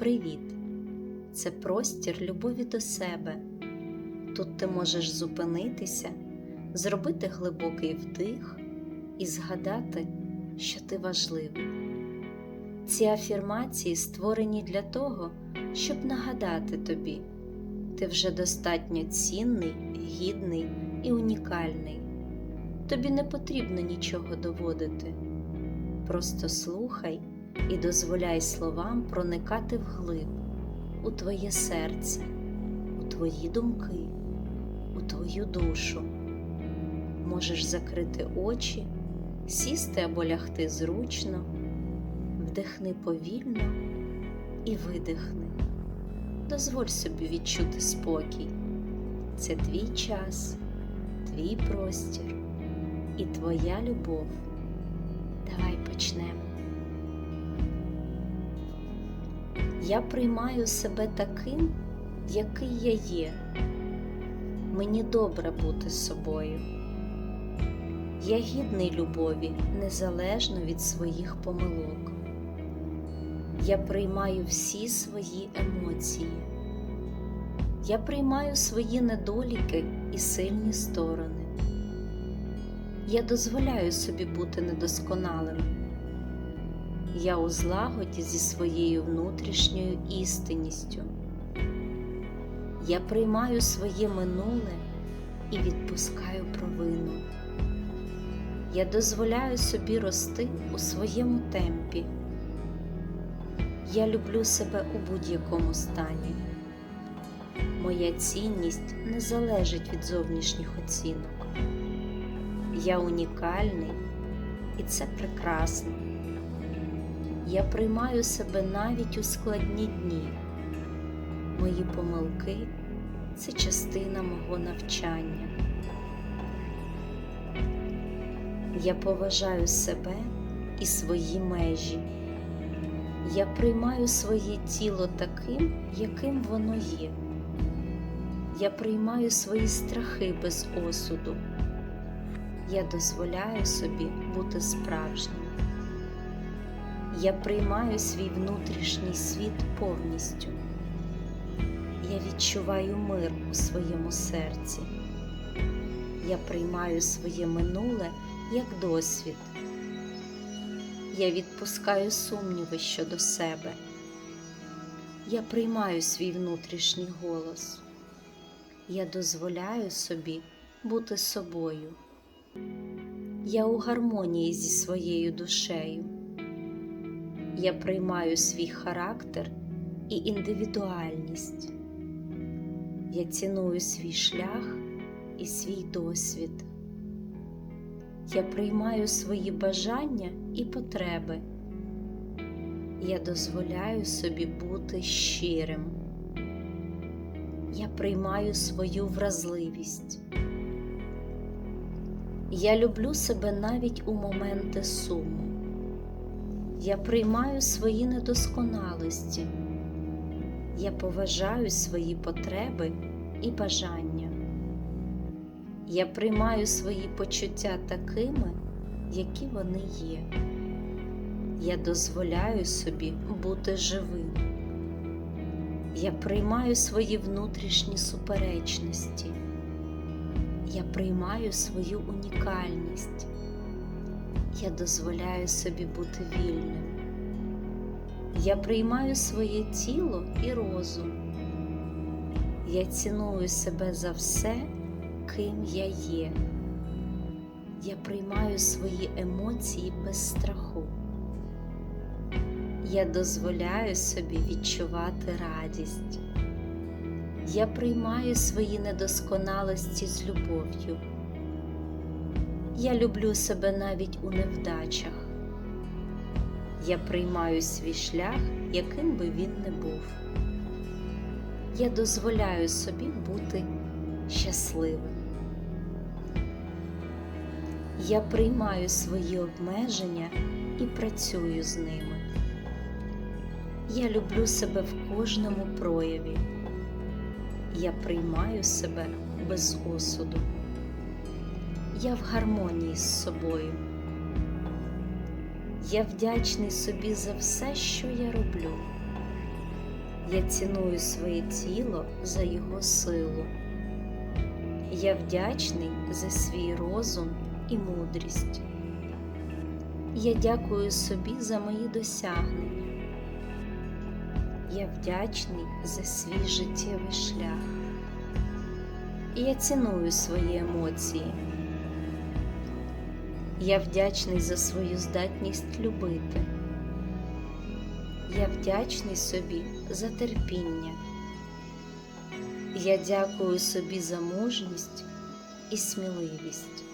Привіт! Це простір любові до себе. Тут ти можеш зупинитися, зробити глибокий вдих і згадати, що ти важливий. Ці афірмації створені для того, щоб нагадати тобі, ти вже достатньо цінний, гідний і унікальний. Тобі не потрібно нічого доводити. Просто слухай і дозволяй словам проникати вглиб, у твоє серце, у твої думки, у твою душу. Можеш закрити очі, сісти або лягти зручно, вдихни повільно і видихни. Дозволь собі відчути спокій. Це твій час, твій простір і твоя любов. Давай почнемо. Я приймаю себе таким, який я є. Мені добре бути собою. Я гідний любові незалежно від своїх помилок. Я приймаю всі свої емоції. Я приймаю свої недоліки і сильні сторони. Я дозволяю собі бути недосконалим. Я у злагоді зі своєю внутрішньою істинністю. Я приймаю своє минуле і відпускаю провину. Я дозволяю собі рости у своєму темпі. Я люблю себе у будь-якому стані. Моя цінність не залежить від зовнішніх оцінок. Я унікальний, і це прекрасно. Я приймаю себе навіть у складні дні. Мої помилки це частина мого навчання. Я поважаю себе і свої межі. Я приймаю своє тіло таким, яким воно є. Я приймаю свої страхи без осуду. Я дозволяю собі бути справжнім. Я приймаю свій внутрішній світ повністю. Я відчуваю мир у своєму серці. Я приймаю своє минуле як досвід. Я відпускаю сумніви щодо себе. Я приймаю свій внутрішній голос. Я дозволяю собі бути собою. Я у гармонії зі своєю душею. Я приймаю свій характер і індивідуальність. Я ціную свій шлях і свій досвід. Я приймаю свої бажання і потреби. Я дозволяю собі бути щирим. Я приймаю свою вразливість. Я люблю себе навіть у моменти суму. Я приймаю свої недосконалості. Я поважаю свої потреби і бажання. Я приймаю свої почуття такими, які вони є. Я дозволяю собі бути живим. Я приймаю свої внутрішні суперечності. Я приймаю свою унікальність. Я дозволяю собі бути вільним. Я приймаю своє тіло і розум. Я ціную себе за все, ким я є. Я приймаю свої емоції без страху. Я дозволяю собі відчувати радість. Я приймаю свої недосконалості з любов'ю. Я люблю себе навіть у невдачах. Я приймаю свій шлях, яким би він не був. Я дозволяю собі бути щасливим. Я приймаю свої обмеження і працюю з ними. Я люблю себе в кожному прояві. Я приймаю себе без осуду. Я в гармонії з собою. Я вдячний собі за все, що я роблю. Я ціную своє тіло за його силу. Я вдячний за свій розум і мудрість. Я дякую собі за мої досягнення. Я вдячний за свій життєвий шлях. Я ціную свої емоції. Я вдячний за свою здатність любити. Я вдячний собі за терпіння. Я дякую собі за мужність і сміливість.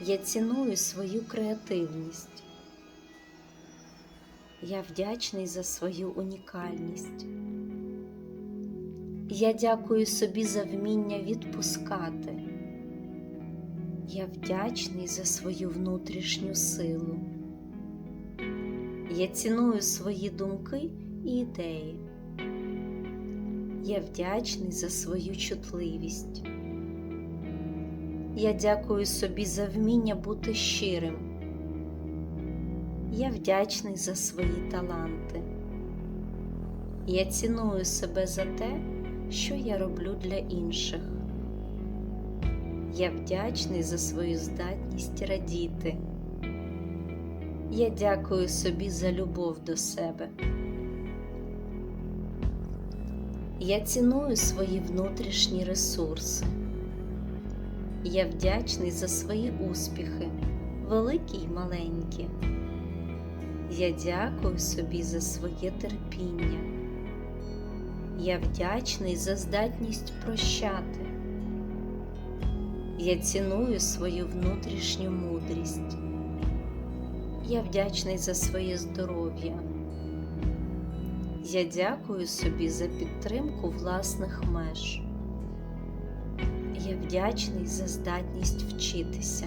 Я ціную свою креативність. Я вдячний за свою унікальність. Я дякую собі за вміння відпускати. Я вдячний за свою внутрішню силу. Я ціную свої думки і ідеї. Я вдячний за свою чутливість. Я дякую собі за вміння бути щирим. Я вдячний за свої таланти. Я ціную себе за те, що я роблю для інших. Я вдячний за свою здатність радіти. Я дякую собі за любов до себе. Я ціную свої внутрішні ресурси. Я вдячний за свої успіхи, великі й маленькі. Я дякую собі за своє терпіння. Я вдячний за здатність прощати. Я ціную свою внутрішню мудрість. Я вдячний за своє здоров'я. Я дякую собі за підтримку власних меж. Я вдячний за здатність вчитися.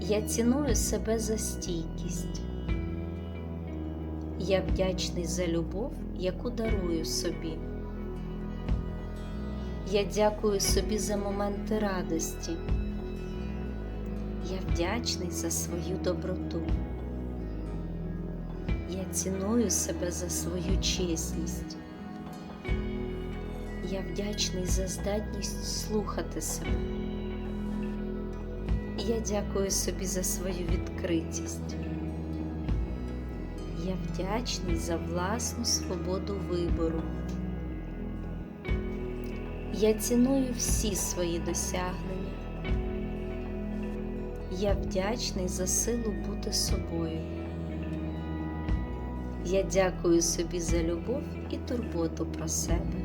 Я ціную себе за стійкість. Я вдячний за любов, яку дарую собі. Я дякую собі за моменти радості. Я вдячний за свою доброту. Я ціную себе за свою чесність. Я вдячний за здатність слухати себе. Я дякую собі за свою відкритість. Я вдячний за власну свободу вибору. Я ціную всі свої досягнення. Я вдячний за силу бути собою. Я дякую собі за любов і турботу про себе.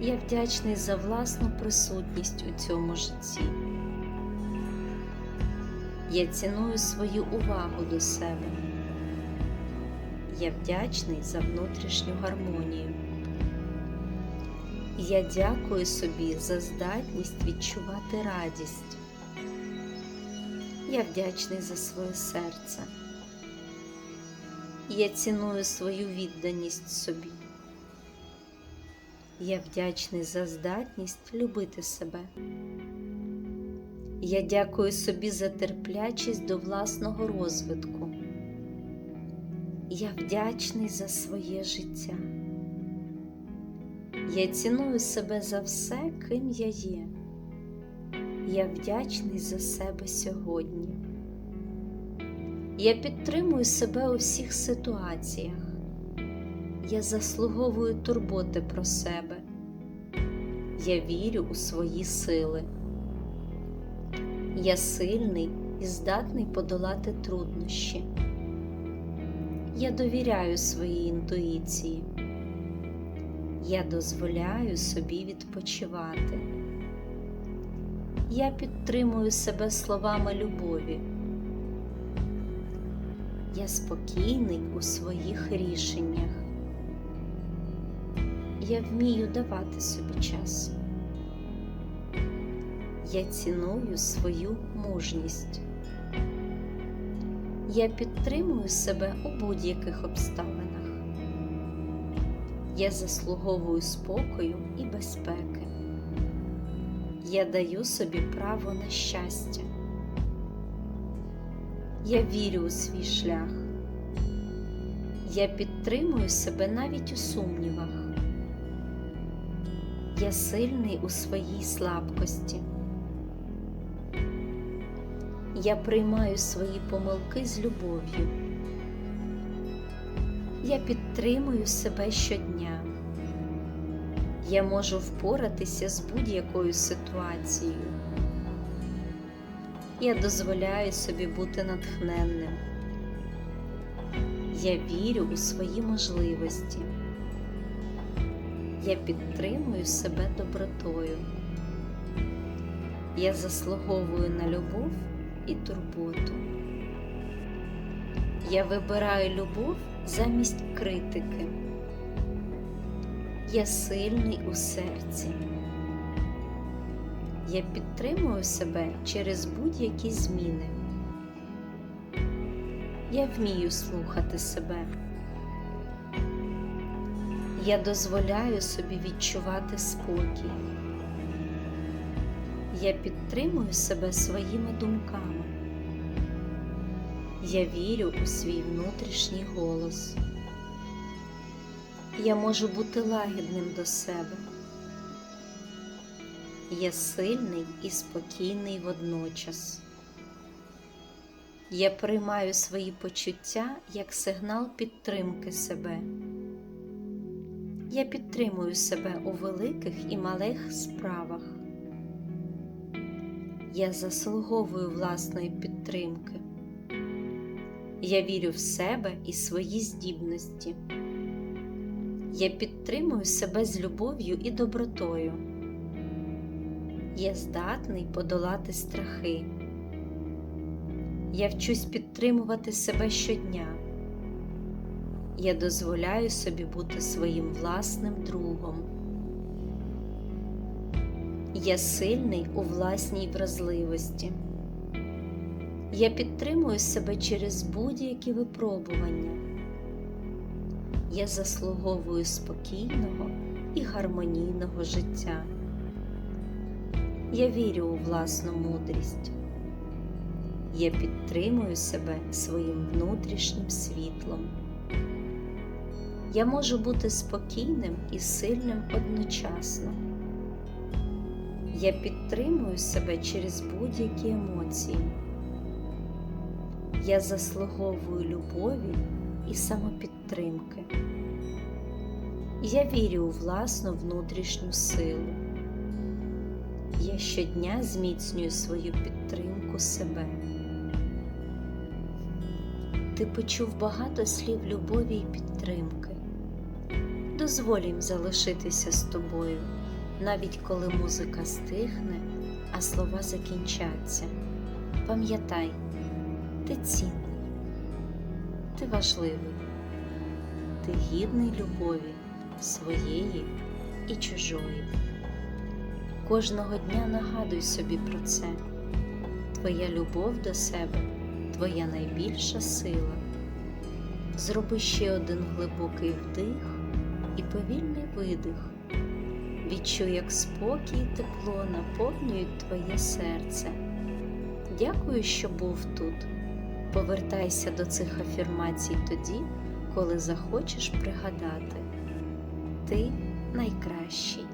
Я вдячний за власну присутність у цьому житті. Я ціную свою увагу до себе. Я вдячний за внутрішню гармонію. Я дякую собі за здатність відчувати радість. Я вдячний за своє серце. Я ціную свою відданість собі. Я вдячний за здатність любити себе. Я дякую собі за терплячість до власного розвитку. Я вдячний за своє життя. Я ціную себе за все, ким я є. Я вдячний за себе сьогодні. Я підтримую себе у всіх ситуаціях. Я заслуговую турботи про себе. Я вірю у свої сили. Я сильний і здатний подолати труднощі. Я довіряю своїй інтуїції. Я дозволяю собі відпочивати. Я підтримую себе словами любові. Я спокійний у своїх рішеннях. Я вмію давати собі час. Я ціную свою мужність. Я підтримую себе у будь-яких обставинах. Я заслуговую спокою і безпеки. Я даю собі право на щастя. Я вірю у свій шлях. Я підтримую себе навіть у сумнівах. Я сильний у своїй слабкості. Я приймаю свої помилки з любов'ю. Я підтримую себе щодня. Я можу впоратися з будь-якою ситуацією. Я дозволяю собі бути натхненним. Я вірю у свої можливості. Я підтримую себе добротою. Я заслуговую на любов і турботу. Я вибираю любов замість критики. Я сильний у серці. Я підтримую себе через будь-які зміни. Я вмію слухати себе. Я дозволяю собі відчувати спокій. Я підтримую себе своїми думками. Я вірю у свій внутрішній голос. Я можу бути лагідним до себе. Я сильний і спокійний водночас. Я приймаю свої почуття як сигнал підтримки себе. Я підтримую себе у великих і малих справах. Я заслуговую власної підтримки. Я вірю в себе і свої здібності. Я підтримую себе з любов'ю і добротою. Я здатний подолати страхи. Я вчусь підтримувати себе щодня. Я дозволяю собі бути своїм власним другом. Я сильний у власній вразливості. Я підтримую себе через будь-які випробування. Я заслуговую спокійного і гармонійного життя. Я вірю у власну мудрість. Я підтримую себе своїм внутрішнім світлом. Я можу бути спокійним і сильним одночасно. Я підтримую себе через будь-які емоції. Я заслуговую любові і самопідтримки. Я вірю у власну внутрішню силу. Я щодня зміцнюю свою підтримку себе. Ти почув багато слів любові і підтримки. Дозволь їм залишитися з тобою, навіть коли музика стихне, а слова закінчаться. Пам'ятай, ти цінний, ти важливий, ти гідний любові своєї і чужої. Кожного дня нагадуй собі про це. Твоя любов до себе, твоя найбільша сила. Зроби ще один глибокий вдих і повільний видих. Відчуй, як спокій і тепло наповнюють твоє серце. Дякую, що був тут. Повертайся до цих афірмацій тоді, коли захочеш пригадати. Ти найкращий.